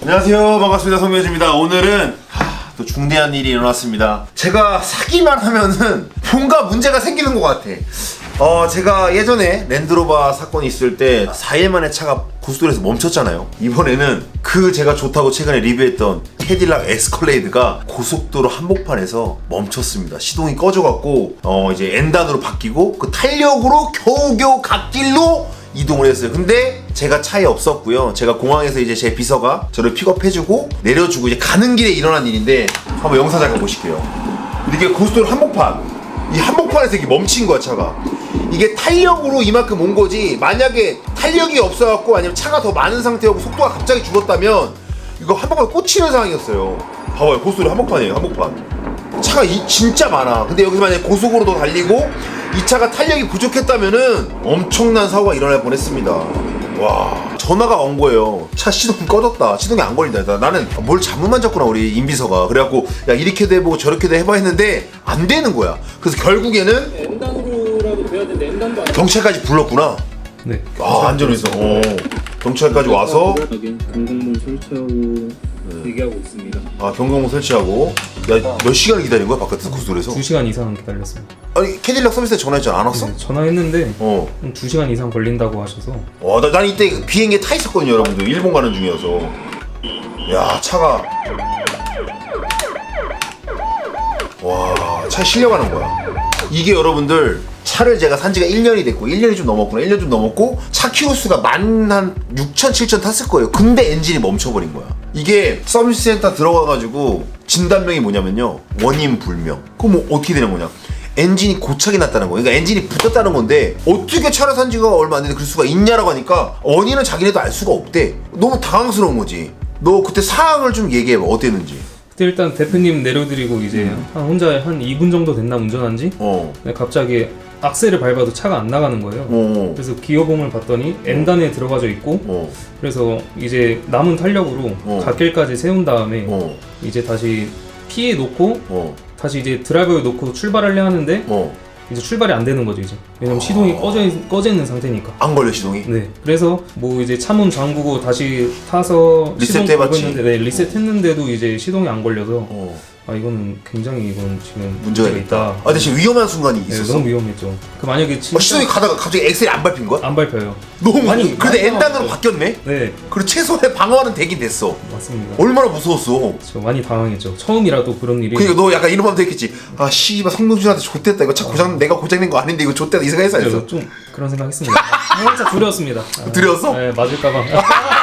안녕하세요. 반갑습니다. 성명주입니다. 오늘은 하, 또 중대한 일이 일어났습니다. 제가 사기만 하면은 뭔가 문제가 생기는 것 같아. 어 제가 예전에 랜드로버 사건이 있을 때 4일 만에 차가 고속도로에서 멈췄잖아요. 이번에는 그 제가 좋다고 최근에 리뷰했던 캐딜락 에스컬레이드가 고속도로 한복판에서 멈췄습니다. 시동이 꺼져갖고 어 이제 N단으로 바뀌고 그 탄력으로 겨우겨우 갓길로 이동을 했어요. 근데 제가 차에 없었고요. 제가 공항에서 이제 제 비서가 저를 픽업해주고 내려주고 이제 가는 길에 일어난 일인데 한번 영상 잠깐 보실게요. 이렇게 고속도로 한복판 이 한복판에서 이렇게 멈춘 거야 차가. 이게 탄력으로 이만큼 온 거지. 만약에 탄력이 없어갖고 아니면 차가 더 많은 상태였고 속도가 갑자기 죽었다면 이거 한복판에 꽂히는 상황이었어요. 봐봐요 고속도로 한복판이에요 한복판. 차가 이, 진짜 많아. 근데 여기서 만약에 고속으로도 달리고 이 차가 탄력이 부족했다면은 엄청난 사고가 일어날 뻔했습니다. 와 전화가 온 거예요. 차 시동 꺼졌다. 시동이 안 걸린다. 나- 나는 뭘 잘못만 졌구나 우리 임비서가. 그래갖고 야 이렇게도 해보고 저렇게도 해봐 했는데 안 되는 거야. 그래서 결국에는 N단으로라도 돼야 되는데 N단도 안 경찰까지 불렀구나. 네. 아 안전해서. 어. 경찰까지 와서 경공문 설치하고 대기하고 있습니다. 아 경고문 설치하고 야 몇 시간을 기다린 거야 바깥에서 고속도로에서? 2시간 이상 기다렸습니다. 아니 캐딜락 서비스에 전화했잖아 안 왔어? 네, 전화했는데 어. 한 2시간 이상 걸린다고 하셔서 와, 나, 난 이때 비행기에 타 있었거든요, 여러분들. 일본 가는 중이어서. 야, 차가. 와, 차에 실려가는 거야. 이게 여러분들, 차를 제가 산 지가 1년이 됐고, 1년이 좀 넘었구나. 1년 좀 넘었고, 차 키로수가 만 한 6천, 7천 탔을 거예요. 근데 엔진이 멈춰버린 거야. 이게 서비스 센터 들어가가지고, 진단명이 뭐냐면요. 원인 불명. 그럼 뭐 어떻게 되는 거냐. 엔진이 고착이 났다는 거예요. 그러니까 엔진이 붙었다는 건데 어떻게 차를 산 지가 얼마 안 됐는데 그럴 수가 있냐라고 하니까 원인은 자기네도 알 수가 없대. 너무 당황스러운 거지. 너 그때 상황을 좀 얘기해봐. 어땠는지. 그때 일단 대표님 내려드리고 이제 한 혼자 한 2분 정도 됐나 운전한지 어. 근데 갑자기 악셀을 밟아도 차가 안 나가는 거예요. 어. 그래서 기어봉을 봤더니 N단에 들어가져 있고 어. 그래서 이제 남은 탄력으로 어. 갓길까지 세운 다음에 어. 이제 다시 피해 놓고 어. 다시 이제 드라이버에 놓고 출발을 해야 하는데 어. 이제 출발이 안 되는 거죠 이제 왜냐면 시동이 꺼져, 있, 꺼져 있는 상태니까 안 걸려 시동이. 네. 그래서 뭐 이제 차문 잠그고 다시 타서 리셋 시동 해봤지? 걸었는데 네, 리셋했는데도 이제 시동이 안 걸려서 어. 아 이거는 굉장히 이건 지금 문제가 있다. 아, 근데 지금 위험한 순간이 네, 있었어. 너무 위험했죠. 그 만약에 진짜 어, 시동이 가다가 갑자기 엑셀이 안 밟힌 거야? 안 밟혀요. 너무 많이- 많이. 근데 많이 당황했어요. 바뀌었네. 네, 그리고 최소한의 방어는 되긴 됐어. 맞습니다. 얼마나 무서웠어. 저 많이 당황했죠. 처음이라도 그런 일이 그러니까 너 약간 이런 마음도 했겠지. 아 씨발 성동준한테 좆됐다. 이거 차 고장 내가 고장낸 거 아닌데 이거 좆됐다 이 생각했어. 안 했어? 그래서 좀 그런 생각했습니다. 두려웠습니다. 아, 두려웠어? 네, 맞을까봐.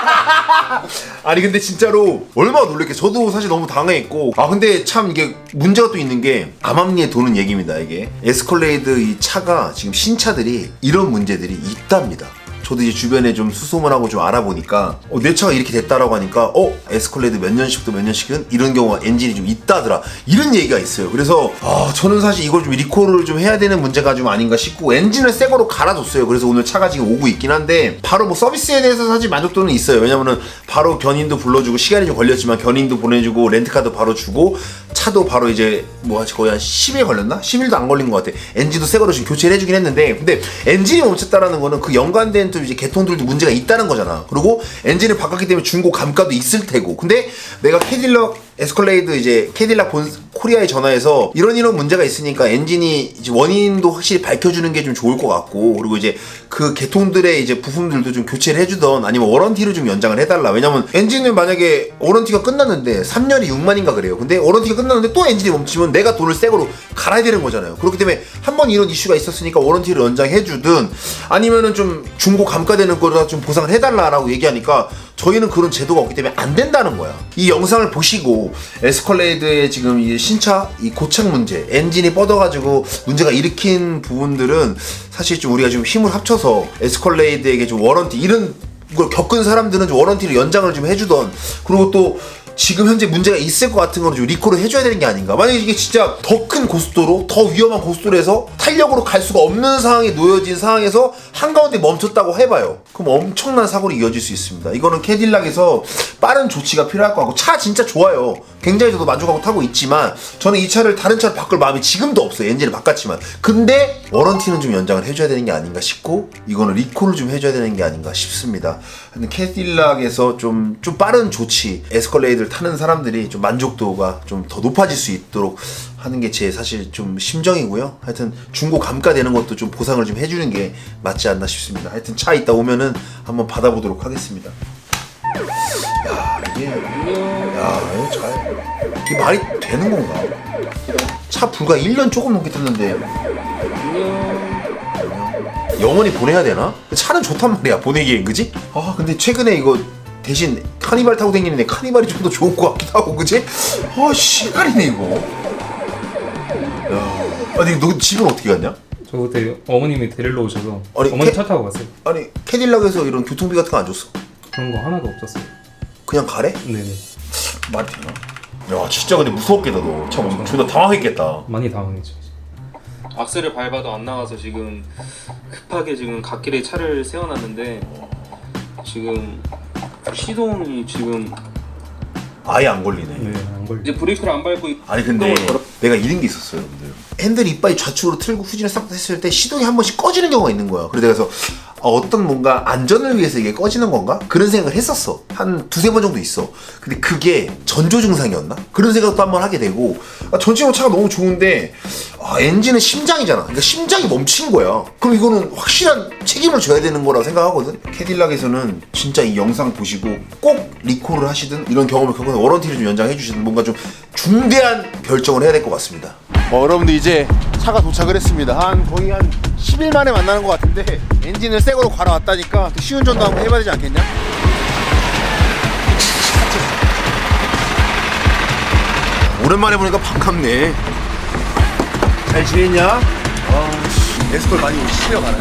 아니 근데 진짜로 얼마나 놀랬게. 저도 사실 너무 당황했고. 아 근데 참 이게 문제가 또 있는 게 암암리에 도는 얘기입니다 이게. 에스컬레이드 이 차가 지금 신차들이 이런 문제들이 있답니다 저도 이제 주변에 좀 수소문 하고 좀 알아보니까 어, 내 차가 이렇게 됐다라고 하니까 어 에스컬레이드 몇 년씩도 몇 년씩은 이런 경우가 엔진이 좀 있다더라 이런 얘기가 있어요 그래서 아 저는 사실 이걸 좀 리콜을 좀 해야 되는 문제가 좀 아닌가 싶고 엔진을 새 거로 갈아줬어요 그래서 오늘 차가 지금 오고 있긴 한데 바로 뭐 서비스에 대해서 사실 만족도는 있어요 왜냐면은 바로 견인도 불러주고 시간이 좀 걸렸지만 견인도 보내주고 렌트카도 바로 주고 차도 바로 이제 뭐 거의 한 10일 걸렸나? 10일도 안 걸린 것 같아. 엔진도 새 거로 지금 교체를 해주긴 했는데 근데 엔진이 멈췄다라는 거는 그 연관된 또 이제 개통들도 문제가 있다는 거잖아. 그리고 엔진을 바꿨기 때문에 중고 감가도 있을 테고. 근데 내가 캐딜럭 에스컬레이드 이제 캐딜락 본 코리아에 전화해서 이런 이런 문제가 있으니까 엔진이 이제 원인도 확실히 밝혀주는 게 좀 좋을 것 같고 그리고 이제 그 개통들의 이제 부품들도 좀 교체를 해주던 아니면 워런티를 좀 연장을 해달라. 왜냐면 엔진은 만약에 워런티가 끝났는데 3년이 6만인가 그래요. 근데 워런티가 끝났는데 또 엔진이 멈추면 내가 돈을 새 거로 갈아야 되는 거잖아요. 그렇기 때문에 한 번 이런 이슈가 있었으니까 워런티를 연장해주든 아니면은 좀 중고 감가되는 거라 좀 보상을 해달라라고 얘기하니까 저희는 그런 제도가 없기 때문에 안 된다는 거야. 이 영상을 보시고 에스컬레이드의 지금 이 신차 이 고착 문제, 엔진이 뻗어가지고 문제가 일으킨 부분들은 사실 좀 우리가 좀 힘을 합쳐서 에스컬레이드에게 좀 워런티 이런 걸 겪은 사람들은 좀 워런티를 연장을 좀 해주던 그리고 또 지금 현재 문제가 있을 것 같은 거는 좀 리콜을 해줘야 되는 게 아닌가. 만약에 이게 진짜 더 큰 고속도로, 더 위험한 고속도로에서 탄력으로 갈 수가 없는 상황에 놓여진 상황에서 한가운데 멈췄다고 해봐요. 그럼 엄청난 사고로 이어질 수 있습니다. 이거는 캐딜락에서 빠른 조치가 필요할 것 같고 차 진짜 좋아요. 굉장히 저도 만족하고 타고 있지만 저는 이 차를 다른 차로 바꿀 마음이 지금도 없어요. 엔진을 바꿨지만 근데 워런티는 좀 연장을 해줘야 되는 게 아닌가 싶고 이거는 리콜을 좀 해줘야 되는 게 아닌가 싶습니다. 근데 캐딜락에서 좀, 좀 빠른 조치 에스컬레이드를 타는 사람들이 좀 만족도가 좀 더 높아질 수 있도록 하는 게 제 사실 좀 심정이고요. 하여튼 중고 감가되는 것도 좀 보상을 좀 해주는 게 맞지 않나 싶습니다. 하여튼 차 있다 오면은 한번 받아보도록 하겠습니다. 야 이게 야 이거 잘 이게 말이 되는 건가? 차 불과 1년 조금 넘게 탔는데 영원히 보내야 되나? 차는 좋단 말이야 보내기엔 그지? 아 근데 최근에 이거 대신 카니발 타고 다니는데 카니발이 좀 더 좋을 것 같기도 하고 그지? 아 시간이네 이거 야 아니 너 집은 어떻게 갔냐? 저 그때 어머님이 데리러 오셔서 아니, 어머니 캐- 차 타고 갔어요. 아니 캐딜락에서 이런 교통비 같은 거 안 줬어? 그런 거 하나도 없었어요. 그냥 가래? 네네. 말이 되나? 야 진짜 근데 무섭겠다 너참 존나 당황했겠다 많이 당황했죠. 악셀을 밟아도 안 나가서 지금 급하게 지금 갓길에 차를 세워놨는데 지금 시동이 지금 아예 안 걸리네 네 안 걸려. 이제 브레이크를 안 밟고 이- 아니 근데 걸어- 내가 이런 게 있었어요 여러분들. 핸들 이빨이 좌측으로 틀고 후진을 싹 했을 때 시동이 한 번씩 꺼지는 경우가 있는 거야. 그래서 내가 그래서 어, 어떤 뭔가 안전을 위해서 이게 꺼지는 건가? 그런 생각을 했었어. 한 두세 번 정도 있어. 근데 그게 전조 증상이었나? 그런 생각도 한번 하게 되고 아, 전체적으로 차가 너무 좋은데 아, 엔진은 심장이잖아. 그러니까 심장이 멈춘 거야. 그럼 이거는 확실한 책임을 져야 되는 거라고 생각하거든. 캐딜락에서는 진짜 이 영상 보시고 꼭 리콜을 하시든 이런 경험을 겪으면 워런티를 좀 연장해 주시든 뭔가 좀 중대한 결정을 해야 될 것 같습니다 어, 여러분들 이제 차가 도착을 했습니다 한 거의 한 10일 만에 만나는 것 같은데 엔진을 새 거로 갈아왔다니까 또 시운전도 한번 해봐야 되지 않겠냐? 오랜만에 보니까 반갑네 잘 지냈냐? 아, 에스컬 많이 실려가네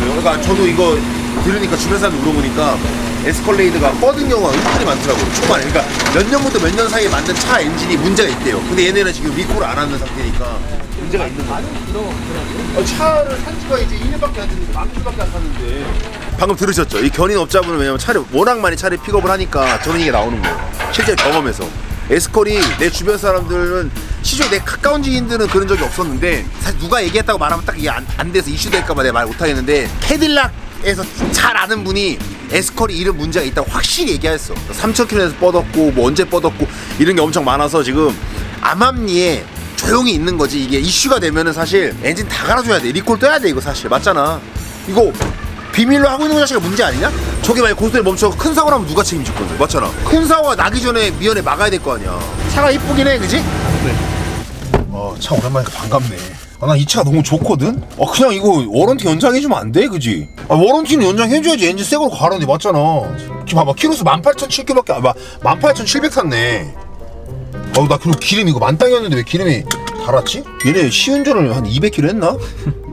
그러니까 저도 이거 들으니까 주변 사람들 물어보니까 에스컬레이드가 뻗은 경우가 은근히 많더라고요 초반에. 그러니까 몇 년부터 몇 년 사이에 만든 차 엔진이 문제가 있대요. 근데 얘네는 지금 리콜을 안 하는 상태니까 문제가 있는 거예요. 어, 차를 산 지가 이제 1년밖에 안 됐는데 만 킬로밖에 안 탔는데. 방금 들으셨죠? 이 견인 업자분은 왜냐면 차를 워낙 많이 차를 픽업을 하니까 저는 이게 나오는 거예요. 실제 경험에서. 에스컬이 내 주변 사람들은 시중 내 가까운 지인들은 그런 적이 없었는데 사실 누가 얘기했다고 말하면 딱 이게 안, 안 돼서 이슈 될까봐 내가 말 못하겠는데 캐딜락 에서 잘 아는 분이 에스컬이 이런 문제가 있다고 확실히 얘기했어. 3,000km에서 뻗었고 뭐 언제 뻗었고 이런 게 엄청 많아서 지금 암암리에 조용히 있는 거지. 이게 이슈가 되면은 사실 엔진 다 갈아줘야 돼. 리콜 떠야 돼 이거 사실. 맞잖아. 이거 비밀로 하고 있는 거 자체가 문제 아니냐? 저게 만약 고속도로에 멈춰서 큰 사고 나면 누가 책임질 건데. 맞잖아. 큰 사고가 나기 전에 미연에 막아야 될 거 아니야. 차가 이쁘긴 해 그지? 어차 오랜만이니까 반갑네 아, 나 이 차가 너무 좋거든? 아 그냥 이거 워런티 연장해주면 안 돼? 그지? 아 워런티는 연장해줘야지 엔진 새 걸로 가라는데 맞잖아 지금 봐봐 키로수 18,700밖에 안18,700 샀네 어우 나 그리고 기름 이거 만땅이었는데 왜 기름이 달았지? 얘네 시운전을 한 200km 했나?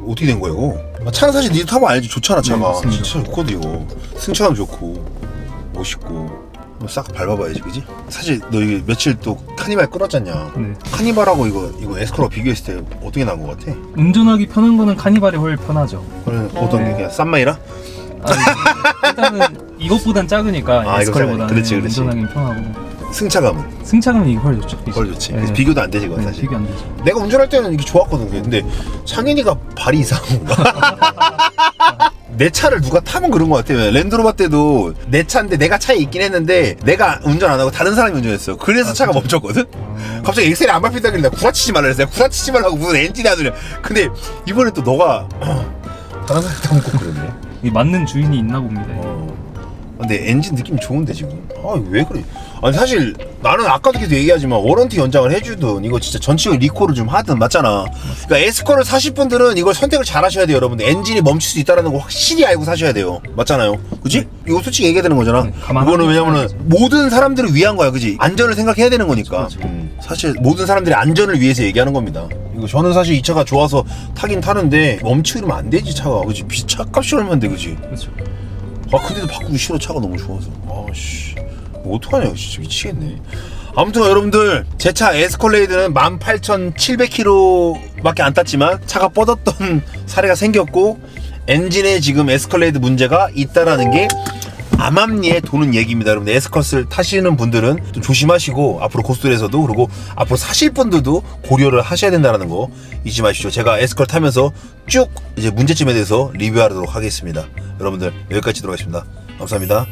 어떻게 된 거야 이거? 아, 차는 사실 니도 타면 알지 좋잖아 차가 네. 진짜 좋거든 이거 승차감 좋고 멋있고 싹 밟아봐야지 그지? 사실 너 이게 며칠 또 카니발 끌었잖냐 네. 카니발하고 이거 이거 에스코로 비교했을 때 어떻게 나은 것 같아? 운전하기 편한 거는 카니발이 훨씬 편하죠. 그래 어떤 게 그냥 싼 마이라? 아니, 일단은 이것보단 작으니까 아, 이거 에스컬보다는. 그렇지, 그렇지. 운전하기 편하고 승차감은 승차감은 이게 훨씬 좋죠. 덜 좋지 네. 그래서 비교도 안 되지 그건 네, 사실 비교 안 되죠. 내가 운전할 때는 이게 좋았거든. 근데 창현이가 발이 이상한 건가? 내 차를 누가 타면 그런 것 같아요. 랜드로버 때도 내 차인데 내가 차에 있긴 했는데 내가 운전 안 하고 다른 사람이 운전했어. 그래서 차가 멈췄거든? 갑자기 엑셀이 안 밟힌다길래 나 구라치지 말라 그랬어요. 구라치지 말라고 무슨 엔진이 안 들려. 근데 이번에 또 너가 다른 사람이 타면 꼭 그러네. 이 맞는 주인이 있나 봅니다. 어. 근데 엔진 느낌이 좋은데 지금 아 왜 그래 아니 사실 나는 아까도 계속 얘기하지만 워런티 연장을 해주든 이거 진짜 전체 리콜을 좀 하든 맞잖아 그러니까 에스코를 사실 분들은 이걸 선택을 잘 하셔야 돼요 여러분들 엔진이 멈출 수 있다는 거 확실히 알고 사셔야 돼요 맞잖아요 그지? 이거 솔직히 얘기해야 되는 거잖아 네, 이거는 왜냐면은. 모든 사람들을 위한 거야 그지? 안전을 생각해야 되는 거니까. 음, 사실 모든 사람들의 안전을 위해서 얘기하는 겁니다 이거 저는 사실 이 차가 좋아서 타긴 타는데 멈추면 안 되지 차가 그지? 비- 차 값이 얼마인데 그지? 그렇죠. 아 근데도 바꾸기 싫어. 차가 너무 좋아서. 아씨. 뭐 어떡하냐 진짜 미치겠네. 아무튼 여러분들 제 차 에스컬레이드는 18,700km밖에 안 탔지만 차가 뻗었던 사례가 생겼고 엔진에 지금 에스컬레이드 문제가 있다라는 게 암암리에 도는 얘기입니다. 여러분 에스컷을 타시는 분들은 좀 조심하시고 앞으로 고속도로에서도 그리고 앞으로 사실 분들도 고려를 하셔야 된다는 거 잊지 마시죠. 제가 에스컬 타면서 쭉 이제 문제점에 대해서 리뷰하도록 하겠습니다. 여러분들 여기까지 들어가겠습니다. 감사합니다.